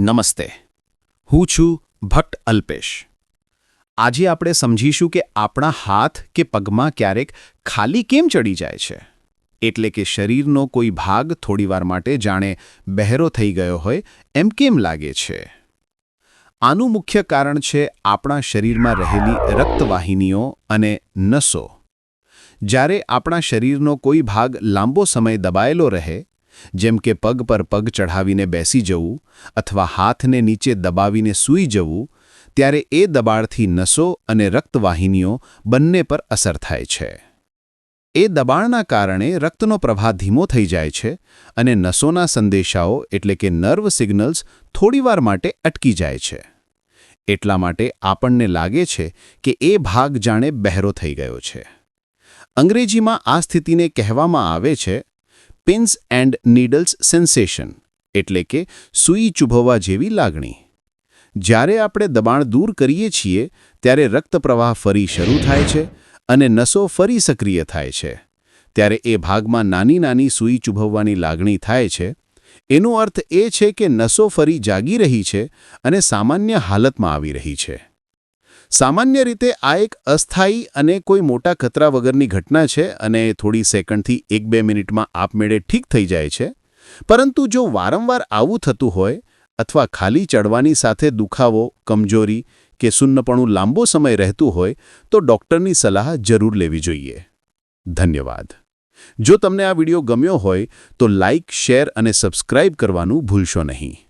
નમસ્તે. હું છું ભટ્ટ અલ્પેશ. આજે આપણે સમજીશું કે આપણા હાથ કે પગમાં ક્યારેક ખાલી કેમ ચડી જાય છે? એટલે કે શરીરનો કોઈ ભાગ થોડીવાર માટે જાણે બહેરો થઈ ગયો હોય એમ કેમ લાગે છે? આનું મુખ્ય કારણ છે આપણા શરીરમાં રહેલી રક્તવાહિનીઓ અને નસો. જ્યારે આપણા શરીરનો કોઈ ભાગ લાંબો સમય દબાયેલો રહે જેમ કે પગ પર પગ ચઢાવીને બેસી જવું અથવા હાથને નીચે દબાવીને સૂઈ જવું, ત્યારે એ દબાણથી નસો અને રક્તવાહિનીઓ બંને પર અસર થાય છે. એ દબાણના કારણે રક્તનો પ્રવાહ ધીમો થઈ જાય છે અને નસોના સંદેશાઓ એટલે કે નર્વ સિગ્નલ્સ થોડીવાર માટે અટકી જાય છે. એટલા માટે આપણને લાગે છે કે એ ભાગ જાણે બહેરો થઈ ગયો છે. અંગ્રેજીમાં આ સ્થિતિને કહેવામાં આવે છે પિન્સ એન્ડ નીડલ્સ સેન્સેશન એટલે કે સૂઈ ચૂભવવા જેવી લાગણી. જ્યારે આપણે દબાણ દૂર કરીએ છીએ, ત્યારે રક્તપ્રવાહ ફરી શરૂ થાય છે અને નસો ફરી સક્રિય થાય છે. ત્યારે એ ભાગમાં નાની નાની સૂઈ ચૂભવવાની લાગણી થાય છે. એનો અર્થ એ છે કે નસો ફરી જાગી રહી છે અને સામાન્ય હાલતમાં આવી રહી છે. સામાન્ય રીતે આ એક અસ્થાયી અને કોઈ મોટા ખતરા વગરની ઘટના છે અને થોડી સેકન્ડથી એક બે મિનિટમાં આપમેળે ઠીક થઈ જાય છે. પરંતુ જો વારંવાર આવું થતું હોય અથવા ખાલી ચડવાની સાથે દુખાવો, કમજોરી કે સુન્નપણું લાંબો સમય રહેતું હોય તો ડૉક્ટરની સલાહ જરૂર લેવી જોઈએ. ધન્યવાદ. જો તમને આ વિડિયો ગમ્યો હોય તો લાઇક શેર અને સબસ્ક્રાઇબ કરવાનું ભૂલશો નહીં.